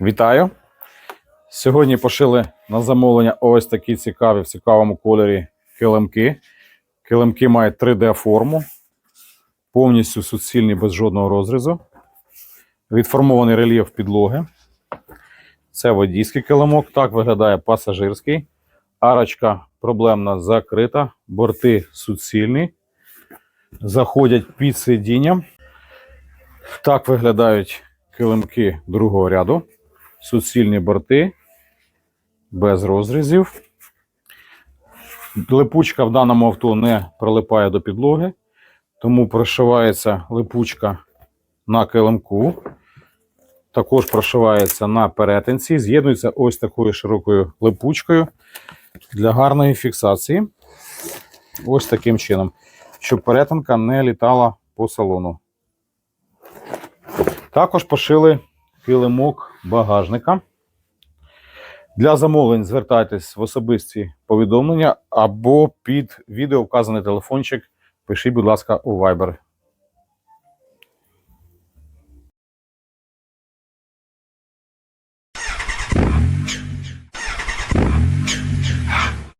Вітаю! Сьогодні пошили на замовлення ось такі цікаві в цікавому кольорі килимки. Килимки мають 3D-форму, повністю суцільні без жодного розрізу. Відформований рельєф підлоги. Це водійський килимок, так виглядає пасажирський. Арочка проблемна закрита, борти суцільні. Заходять під сидіння. Так виглядають килимки другого ряду. Суцільні борти без розрізів. Липучка в даному авто не прилипає до підлоги, тому прошивається липучка на килимку. Також прошивається на перетинці, з'єднується ось такою широкою липучкою для гарної фіксації. Ось таким чином, щоб перетинка не літала по салону. Також пошили килимок багажника. Для замовлень звертайтесь в особисті повідомлення або під відео вказаний телефончик. Пишіть, будь ласка, у Viber.